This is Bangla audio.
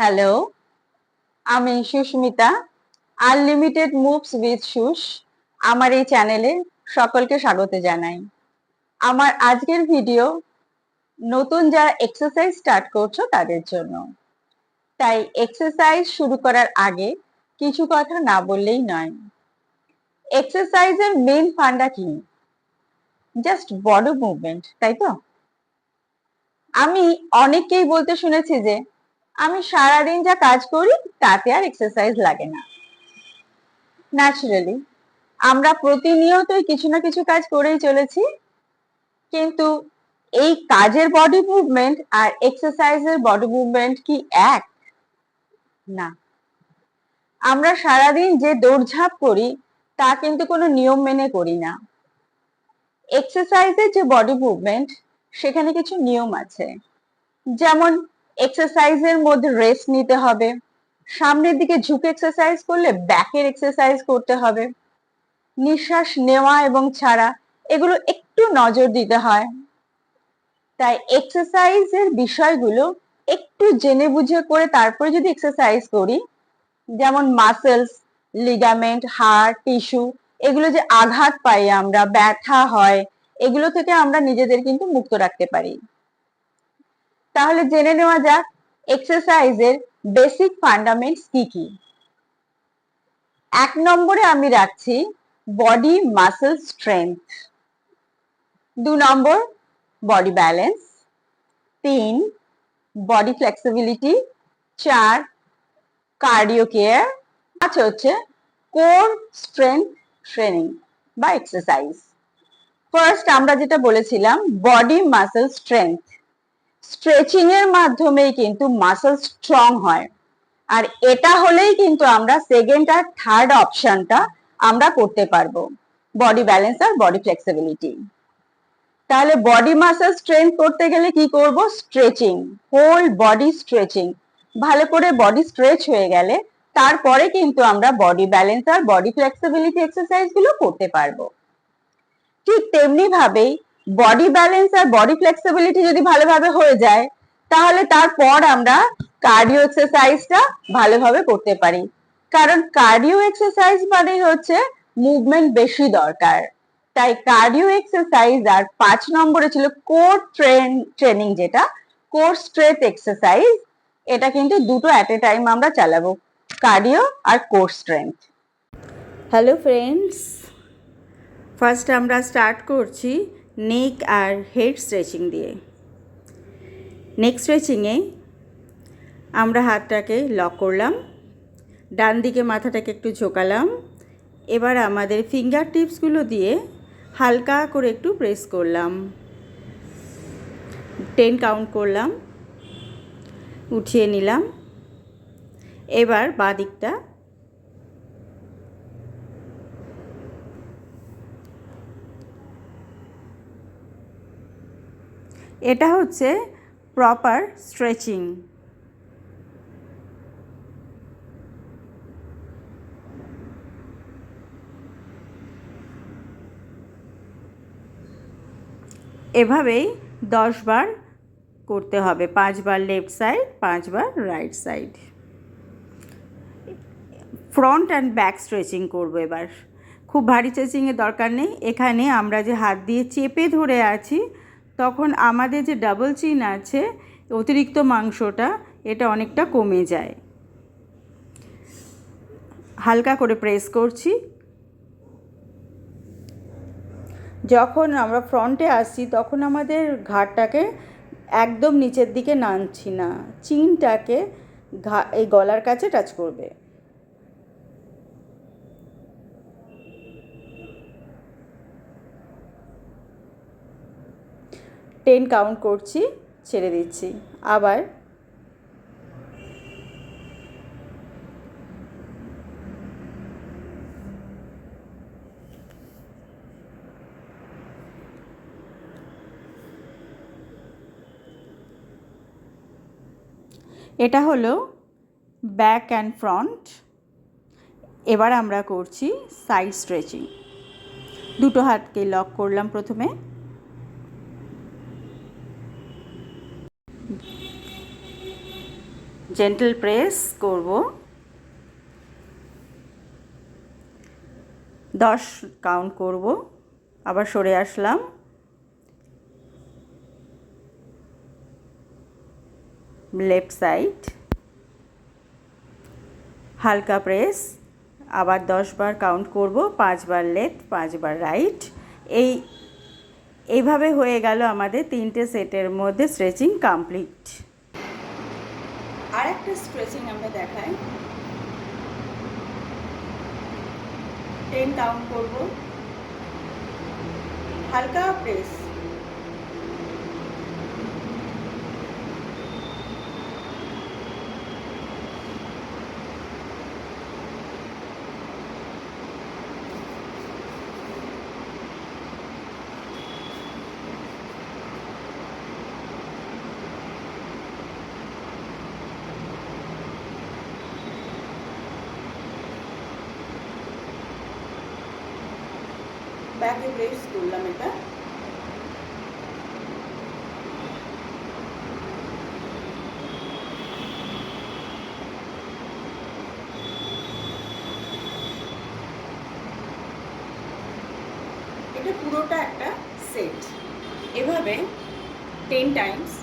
হ্যালো আমি Susmita unlimited moves with Sus আমার এই চ্যানেলে সকলকে স্বাগত জানাই। আমার আজকের ভিডিও নতুন যারা এক্সারসাইজ স্টার্ট করছ তাদের জন্য। তাই এক্সারসাইজ শুরু করার আগে কিছু কথা না বললেই নয়। এক্সারসাইজের মেন ফান্ডা কি? জাস্ট বডি মুভমেন্ট তাই তো? আমি অনেককেই বলতে শুনেছি যে আমি সারাদিন যা কাজ করি, তাতে আর এক্সারসাইজ লাগে না। ন্যাচারালি আমরা প্রতিনিয়তই কিছু না কিছু কাজ করেই চলেছি, কিন্তু এই কাজের বডি মুভমেন্ট আর এক্সারসাইজের বডি মুভমেন্ট কি এক? না। আমরা সারাদিন যে দৌড়ঝাঁপ করি, তা কিন্তু কোনো নিয়ম মেনে করি না। এক্সারসাইজের যে বডি মুভমেন্ট সেখানে কিছু নিয়ম আছে। যেমন এক্সারসাইজের মধ্যে রেস্ট নিতে হবে। সামনের দিকে ঝুঁকে এক্সারসাইজ করলে ব্যাকের এক্সারসাইজ করতে হবে। নিঃশ্বাস নেওয়া এবং ছাড়া, এগুলো একটু নজর দিতে হয়। তাই এক্সারসাইজের বিষয়গুলো একটু জেনে বুঝে করে তারপরে যদি এক্সারসাইজ করি, যেমন মাসেলস লিগামেন্ট হাড় টিস্যু এগুলো যে আঘাত পাই আমরা, ব্যথা হয়, এগুলো থেকে আমরা নিজেদের কিন্তু মুক্ত রাখতে পারি। তাহলে জেনে নেওয়া যাক এক্সারসাইজের বেসিক ফান্ডামেন্টস কি কি। এক নম্বরে আমি রাখছি বডি মাসেল স্ট্রেংথ দু নম্বর বডি ব্যালেন্স তিন বডি ফ্লেক্সিবিলিটি চার কার্ডিও কেয়ার পাঁচ হচ্ছে কোর স্ট্রেংথ ট্রেনিং বা এক্সারসাইজ ফার্স্ট আমরা যেটা বলেছিলাম বডি মাসেল স্ট্রেংথ স্ট্রেচিং এর মাধ্যমেই কিন্তু মাসেল স্ট্রং হয়। আর এটা হলেই কিন্তু আমরা সেকেন্ড আর থার্ড অপশনটা আমরা করতে পারব। বডি ব্যালেন্স আর বডি ফ্লেক্সিবিলিটি তাহলে বডি মাসেল স্ট্রেংথ করতে গেলে কি করব? স্ট্রেচিং হোল বডি স্ট্রেচিং ভালো করে বডি স্ট্রেচ হয়ে গেলে তারপরে কিন্তু আমরা বডি ব্যালেন্স আর বডি ফ্লেক্সিবিলিটি এক্সারসাইজগুলো করতে পারব। ঠিক তেমনি ভাবেই বডি ব্যালেন্স আর বডি ফ্লেক্সিবিলিটি যদি ভালোভাবে হয়ে যায়, তাহলে তারপর আমরা কার্ডিও এক্সারসাইজটা ভালোভাবে করতে পারি। কারণ কার্ডিও এক্সারসাইজ মানে হচ্ছে মুভমেন্ট বেশি দরকার। তাই কার্ডিও এক্সারসাইজ আর পাঁচ নম্বরে ছিল কোর ট্রেন ট্রেনিং যেটা কোর স্ট্রেথ এক্সারসাইজ এটা কিন্তু দুটো অ্যাট এ টাইম আমরা চালাবো কার্ডিও আর core strength hello friends first আমরা স্টার্ট করছি। নেক আর হেড স্ট্রেচিং দিয়ে। নেক স্ট্রেচিংয়ে আমরা হাতটাকে লক করলাম ডান দিকে মাথাটাকে একটু ঝোকালাম, এবার আমাদের ফিঙ্গার টিপসগুলো দিয়ে হালকা করে একটু প্রেস করলাম। টেন কাউন্ট করলাম, উঠিয়ে নিলাম। এবার বাঁ দিকটা এটা হচ্ছে প্রপার স্ট্রেচিং এভাবেই দশ বার করতে হবে পাঁচবার লেফট সাইড পাঁচবার right side front and back stretching করব এবার। খুব ভারী স্ট্রেচিংয়ের দরকার নেই। এখানে আমরা যে হাত দিয়ে চেপে ধরে আছি তখন আমাদের যে ডাবল চিন আছে, অতিরিক্ত মাংসটা, এটা অনেকটা কমে যায়। হালকা করে প্রেস করছি। যখন আমরা ফ্রন্টে আসছি, তখন আমাদের ঘাটটাকে একদম নিচের দিকে নামছি না। চিনটাকে ঘা এই গলার কাছে টাচ করবে। টেন কাউন্ট করছি, ছেড়ে দিচ্ছি। আবার এটা হলো ব্যাক অ্যান্ড ফ্রন্ট এবার আমরা করছি সাইড স্ট্রেচিং দুটো হাতকে লক করলাম প্রথমে। জেন্টল প্রেস করব। দশ কাউন্ট করব। আবার সরে আসলাম। লেফট সাইড হালকা প্রেস আবার দশবার কাউন্ট করব। পাঁচবার লেফট পাঁচবার রাইট এই, এইভাবে হয়ে গেল আমাদের তিনটে সেটের মধ্যে স্ট্রেচিং কমপ্লিট আর একটা স্ট্রেচিং আমরা দেখাই। টেন ডাউন করব। হালকা প্রেস ব্যাকে প্রেস করলাম এটা এটা পুরোটা একটা সেট এভাবে টেন টাইমস